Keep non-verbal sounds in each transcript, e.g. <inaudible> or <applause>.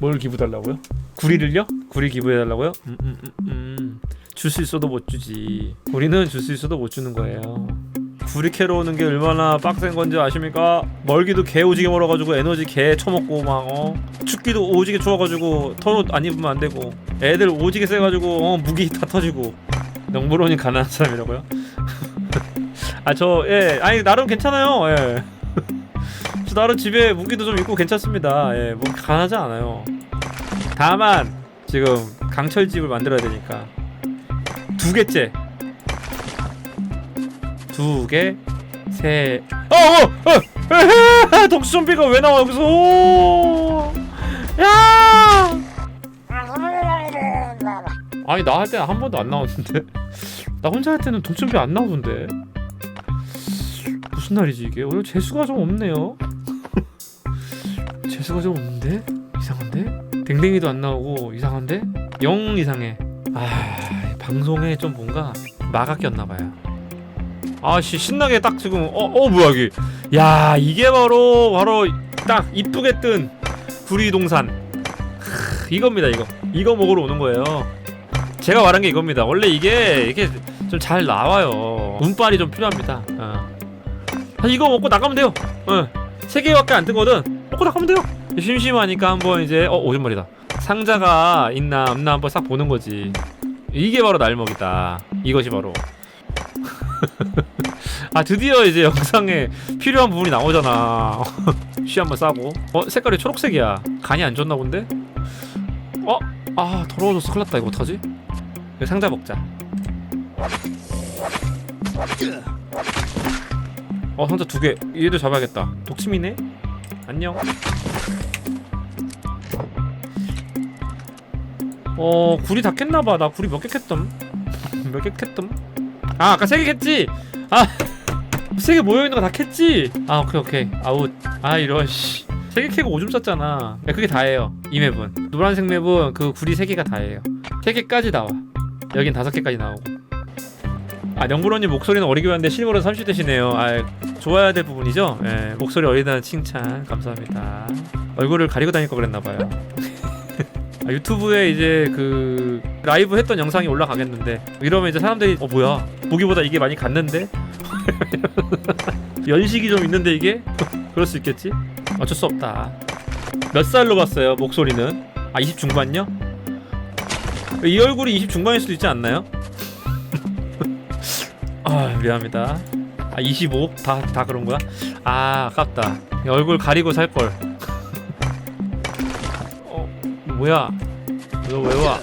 뭘 기부 달라고요? 구리를요? 구리 기부해 달라고요? 음, 음, 음, 음. 줄 수 있어도 못 주지. 우리는 줄 수 있어도 못 주는 거예요. 구리 캐러 오는 게 얼마나 빡센 건지 아십니까? 멀기도 개 오지게 멀어가지고 에너지 개 처먹고 막 어? 춥기도 오지게 추워가지고 털옷 안 입으면 안 되고 애들 오지게 세가지고 어, 무기 다 터지고 영부론이 가난한 사람이라고요? <laughs> 아 저 예 아니 나름 괜찮아요 예. 저 나름 집에 무기도 좀 있고 괜찮습니다. 예뭐 가난하지 않아요. 다만 지금 강철 집을 만들어야 되니까. 두 개째. 두 개, 세, 어, 어, 어, 독수 좀비가 왜 나와 여기서? 야! 아니 나 할 때는 한 번도 안 나왔는데. <laughs> 나 혼자 할 때는 독수좀비 안 나오던데. 무슨 날이지 이게? 오늘 재수가 좀 없네요 재수가 좀 없는데? 이상한데? 댕댕이도 안 나오고 이상한데? 영 이상해. 아 방송에 좀 뭔가 마가 꼈나 봐요. 아씨 신나게 딱 지금 어, 어 뭐야 여기 야 이게 바로 바로 딱 이쁘게 뜬 구리동산. 크, 이겁니다 이거. 이거 먹으러 오는 거예요. 제가 말한 게 이겁니다. 원래 이게 이게 좀 잘 나와요. 운빨이 좀 필요합니다. 어. 이거 먹고 나가면 돼요. 어. 세 개밖에 안 뜨거든. 먹고 나가면 돼요 심심하니까 한번 이제 어 오줌말이다. 상자가 있나 없나 한번 싹 보는 거지. 이게 바로 날먹이다. 이것이 바로. <laughs> 아 드디어 이제 영상에 필요한 부분이 나오잖아. <laughs> 쉬 한번 싸고. 어 색깔이 초록색이야. 간이 안 좋나 본데? 어? 아 더러워졌어 큰일 났다. 이거 어떡하지? 이거 상자 먹자. 어 상자 두개. 얘도 잡아야겠다. 독침이네? 안녕 어 구리 다 캤나봐. 나 구리 몇 개 캤덤 <laughs> 몇개 캤덤 아 아까 세 개 캤지? <laughs> 아세 개 모여있는 거 다 캤지? 아 오케이 오케이. 아웃. 아 이런 씨 세 개 캐고 오줌 쌌잖아. 야, 그게 다예요 이 맵은. 노란색 맵은 그 구리 세 개가 다예요. 세 개까지 나와. 여긴 다섯 개까지 나오고. 아 영불원님 목소리는 어리게 왔는데 실물은 30대시네요. 아 좋아야 될 부분이죠? 예 목소리 어리다는 칭찬. 감사합니다. 얼굴을 가리고 다닐 거 그랬나봐요. 아, <laughs> 유튜브에 이제 그 라이브 했던 영상이 올라가겠는데 이러면 이제 사람들이 어 뭐야? 보기보다 이게 많이 갔는데? <laughs> 연식이 좀 있는데 이게? <laughs> 그럴 수 있겠지? 어쩔 수 없다. 몇 살로 봤어요 목소리는? 아 20 중반요? 이 얼굴이 20 중반일 수도 있지 않나요? <laughs> 아 미안합니다. 아 25? 다, 다 그런 거야? 아 아깝다. 얼굴 가리고 살걸. 어 뭐야 너 왜 와?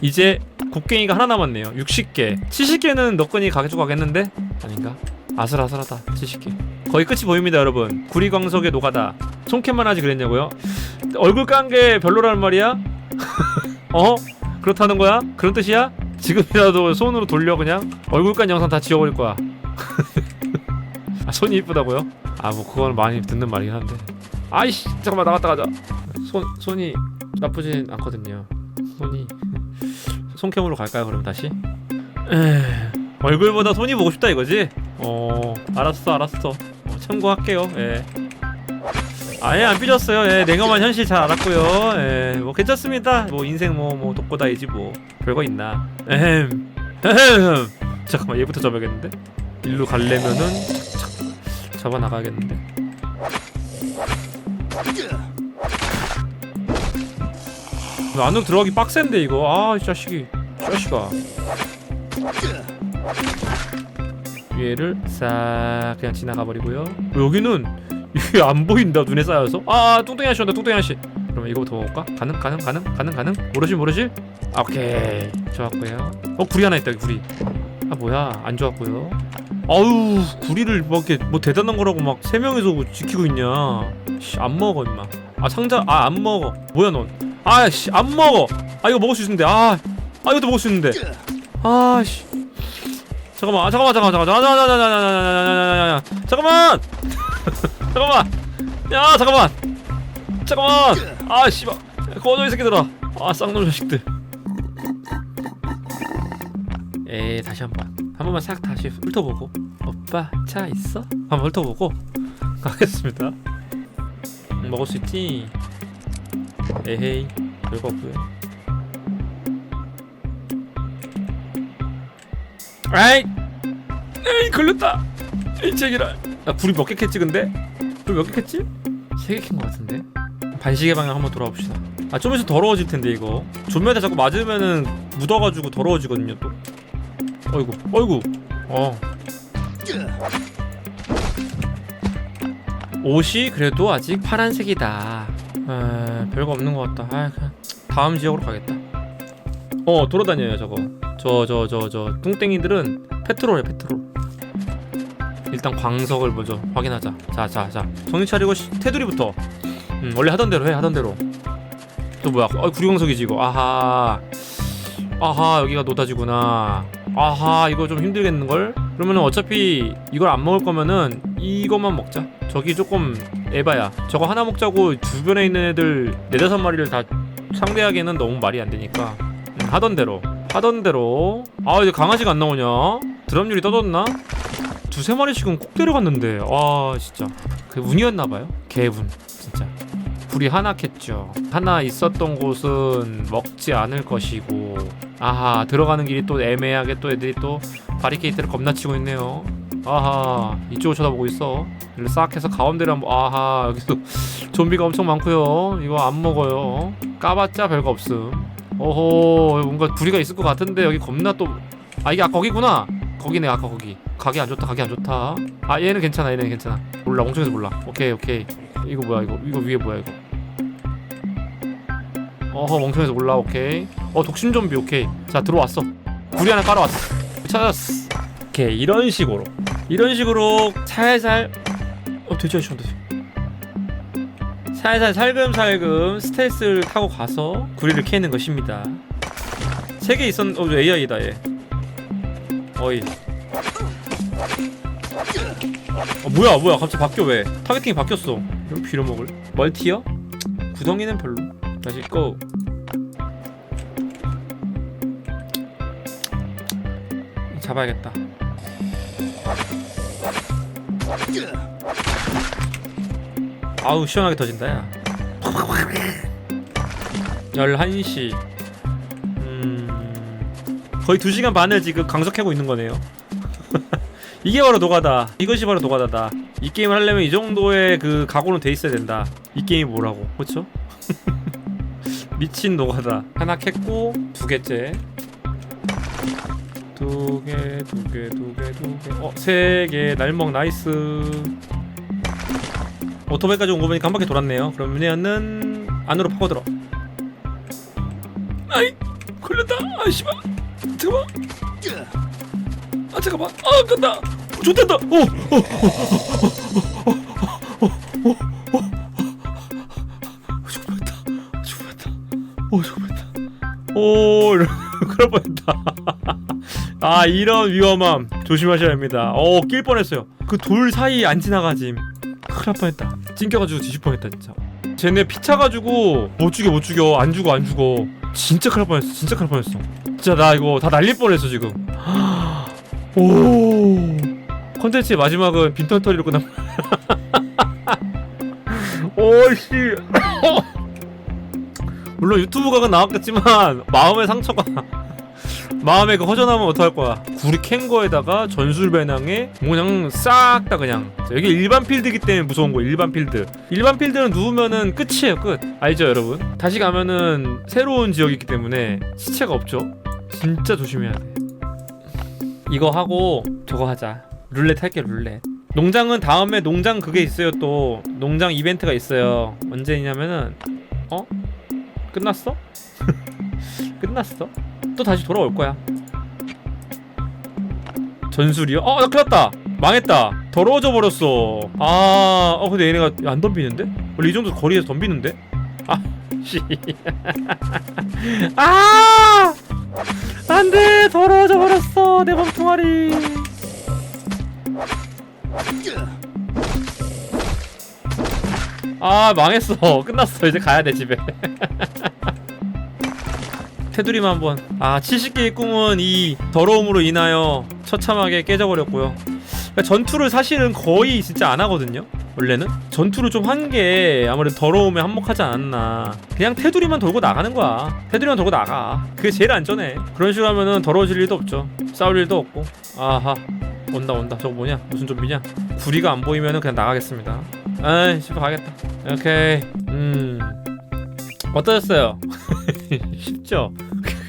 이제 곡괭이가 하나 남았네요 60개 70개는 너끈이 가져가겠는데? 아닌가? 아슬아슬하다 70개 거의 끝이 보입니다 여러분 구리광석의 노가다 손캠만 하지 그랬냐고요? 얼굴 깐 게 별로라는 말이야? <laughs> 어? 그렇다는 거야? 그런 뜻이야? 지금이라도 손으로 돌려 그냥 얼굴 깐 영상 다 지워버릴 거야 <laughs> 아 손이 이쁘다고요? 아 뭐 그거는 많이 듣는 말이긴 한데 아이씨 잠깐만 나갔다 가자. 손 손이 나쁘진 않거든요. 손이 손캠으로 갈까요 그럼 다시? 에... 얼굴보다 손이 보고 싶다 이거지? 어. 알았어 알았어. 어, 참고할게요. 예. 아예 안 삐졌어요. 예 냉엄한 현실 잘 알았고요. 예뭐 괜찮습니다. 뭐 인생 뭐뭐 독고다이지 뭐. 별거 있나. 에헴 에헴. 잠깐만 얘부터 잡아야겠는데? 일로 가려면은 착, 잡아 나가야겠는데 안으로 들어가기 빡센데 이거. 아이 자식이. 자식아. 얘를 싹 그냥 지나가 버리고요. 여기는 이게 안 보인다 눈에 쌓여서? 아 뚱뚱이 아저씨 온다 뚱뚱이 아저씨. 그러면 이거부터 먹을까? 가능 가능 가능 가능 가능? 모르실 모르실? 아, 오케이. 좋았고요. 어 구리 하나 있다 구리 아 뭐야 안 좋았고요 아우 구리를 막 이렇게 뭐 대단한 거라고 막 세 명이서 지키고 있냐 씨, 안 먹어 임마 아 상자 아 안 먹어 뭐야 넌 아씨 안 먹어 아 이거 먹을 수 있는데 아아 이것도 먹을 수 있는데 아씨 잠깐만 아, 잠깐만 잠깐만 잠깐만 잠깐만 잠깐만 잠깐만 야 잠깐만 잠깐만 아 씨발 꺼져 이 새끼들아 아 쌍놈 자식들 에 다시 한번. 한 번만 싹 다시 훑어보고. 오빠 차 있어? 한번 훑어보고 <laughs> 가겠습니다. 응, 먹을 수 있지? 에헤이 별거 없고요 아이! 에이 걸렸다! 이 책이라. 나 불이 몇개 캤지 근데? 불 몇개 캤지? 세개캔것 같은데? 반시계 방향 한번 돌아와 봅시다. 아좀 있으면 더러워질 텐데 이거. 조명에다 자꾸 맞으면은 묻어가지고 더러워지거든요 또 어이구 어이구 어. 옷이 그래도 아직 파란색이다. 에, 별거 없는 것 같다. 아, 다음 지역으로 가겠다. 어 돌아다녀요 저거. 저 저 저 저 뚱땡이들은 페트롤해 페트롤. 일단 광석을 먼저 확인하자. 자 자 자. 정신 차리고 시- 테두리부터. 음, 원래 하던 대로 해 하던 대로. 또 뭐야? 어 구리광석이지 이거. 아하. 아하 여기가 노다지구나 아하 이거 좀 힘들겠는걸? 그러면은 어차피 이걸 안 먹을 거면은 이것만 먹자. 저기 조금 에바야 저거 하나 먹자고 주변에 있는 애들 네다섯 마리를 다 상대하기에는 너무 말이 안 되니까. 음, 하던 대로 하던 대로. 아 이제 강아지가 안 나오냐? 드럼률이 떠졌나? 두세 마리씩은 꼭 데려갔는데. 와 진짜. 그 운이었나봐요? 개운 진짜. 불이 하나 캤죠. 하나 있었던 곳은 먹지 않을 것이고 아하 들어가는 길이 또 애매하게 또 애들이 또 바리케이트를 겁나 치고 있네요. 아하 이쪽을 쳐다보고 있어. 이를 싹 해서 가운데를 한번 아하 여기도 <laughs> 좀비가 엄청 많고요. 이거 안 먹어요. 까봤자 별거 없음. 오호 뭔가 부리가 있을 것 같은데 여기 겁나 또 아 이게 아 거기구나. 거기네 아까 거기. 가기 안 좋다 가기 안 좋다. 아 얘는 괜찮아 얘는 괜찮아. 몰라 엉청해서 몰라. 오케이 오케이. 이거 뭐야 이거? 이거 위에 뭐야 이거 어허 멍청해서 몰라. 오케이. 어 독심 좀비. 오케이. 자 들어왔어. 구리 하나 깔아왔어 찾았어. 오케이 이런 식으로. 이런 식으로 살살 어 돼지 아저씨 온다 살살 살금살금 스텔스를 타고 가서 구리를 캐는 것입니다. 세 개 있었 어 AI다 얘. 어이. 어 뭐야 뭐야. 갑자기 바뀌어 왜? 타겟팅이 바뀌었어. 이거 빌어먹을? 멀티어? 구덩이는 별로 다시 고. 잡아야겠다. 아우 시원하게 터진다 야. 11시. 음... 거의 2시간 반을 지금 강석하고 있는 거네요. <laughs> 이게 바로 노가다. 이것이 바로 노가다다. 이 게임을 하려면 이 정도의 그 각오는 돼 있어야 된다. 이 게임이 뭐라고. 그렇죠? <laughs> 미친 노가다 하나 캤고 두 개째 두 개, 두 개, 두 개, 두 개. 어, 세 개. 날먹 나이스. 오토바이까지 온 거 보니까 한 바퀴 돌았네요. 그러면은 안으로 파고들어. 아이, 걸렸다. 아, 씨발. 잠깐만. 아, 잠깐만. 아, 간다. 어, 어, 오, <laughs> 그럴 뻔했다. <laughs> 아 이런 위험함 조심하셔야 합니다. 어낄 뻔했어요. 그 돌 사이 안 지나가짐. 큰일 날 뻔했다. 찡겨가지고 뒤질 뻔했다 진짜. 쟤네 피 차가지고 못 죽여 못 죽여 안 죽어 안 죽어. 진짜 큰일 날 뻔했어. 진짜 큰일 날 뻔했어. 진짜 나 이거 다 날릴 뻔했어 지금. <gasps> 오 컨텐츠의 마지막은 빈털터리로 끝남. <laughs> 오씨. 물론 유튜브 각은 나왔겠지만 <laughs> 마음의 상처가 <laughs> 마음에 그 허전함은 어떡할 거야. 구리 캔 거에다가 전술 배낭에 그냥 싹 다 그냥. 여기 일반 필드기 때문에 무서운 거 일반 필드. 일반 필드는 누우면은 끝이에요 끝. 알죠 여러분? 다시 가면은 새로운 지역이기 때문에 시체가 없죠. 진짜 조심해야 돼. 이거 하고 저거 하자. 룰렛 할게 룰렛. 농장은 다음에 농장 그게 있어요 또. 농장 이벤트가 있어요. 언제냐면은 어? 끝났어? 끝났어? 또 다시 돌아올 거야. 전술이요? 어, 나 큰일 났다. 망했다. 더러워져 버렸어. 아, 어, 근데 얘네가 안 덤비는데? 원래 이 정도 거리에서 덤비는데? 아, 씨. 아! 안 돼! 더러워져 버렸어. 내 몸통아리. 아, 망했어. <laughs> 끝났어. 이제 가야 돼, 집에. <laughs> 테두리만 한번. 아 70개의 꿈은 이 더러움으로 인하여 처참하게 깨져버렸고요. 그러니까 전투를 사실은 거의 진짜 안 하거든요 원래는. 전투를 좀 한 게 아무래도 더러움에 한몫하지 않았나. 그냥 테두리만 돌고 나가는 거야. 테두리만 돌고 나가. 그게 제일 안전해. 그런 식으로 하면은 더러워질 일도 없죠. 싸울 일도 없고. 아하. 온다 온다. 저거 뭐냐? 무슨 좀비냐? 구리가 안 보이면은 그냥 나가겠습니다 아이 집에 가겠다. 오케이. 음. 어떠셨어요? <laughs> 쉽죠?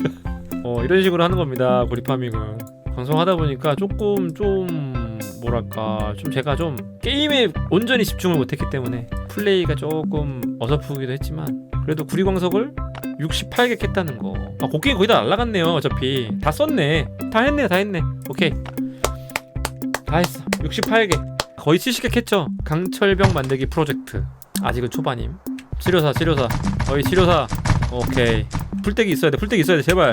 <laughs> 어 이런 식으로 하는 겁니다 구리 파밍은. 방송하다 보니까 조금 좀 뭐랄까 좀 제가 좀 게임에 온전히 집중을 못했기 때문에 플레이가 조금 어설프기도 했지만 그래도 구리광석을 68개 캤다는 거. 아, 곡괭이 거의 다 날라갔네요 어차피. 다 썼네. 다 했네 다 했네. 오케이. 다 했어. 68개 거의 70개 캤죠? 강철병 만들기 프로젝트. 아직은 초반임. 치료사 치료사. 거의 치료사. 오케이. 풀떼기 있어야 돼 풀떼기 있어야 돼 제발.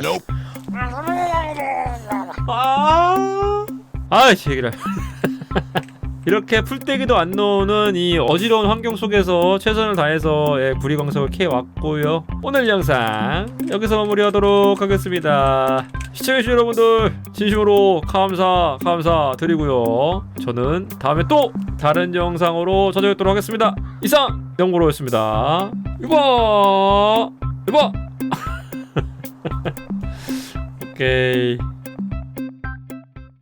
아, 아, 제기를. <laughs> 이렇게 풀떼기도 안 나오는 이 어지러운 환경 속에서 최선을 다해서 예, 구리광석을 캐 왔고요. 오늘 영상 여기서 마무리하도록 하겠습니다. 시청해주신 여러분들 진심으로 감사 감사 드리고요. 저는 다음에 또 다른 영상으로 찾아뵙도록 하겠습니다. 이상 영구로였습니다. 이봐 이봐. <laughs> 오케이.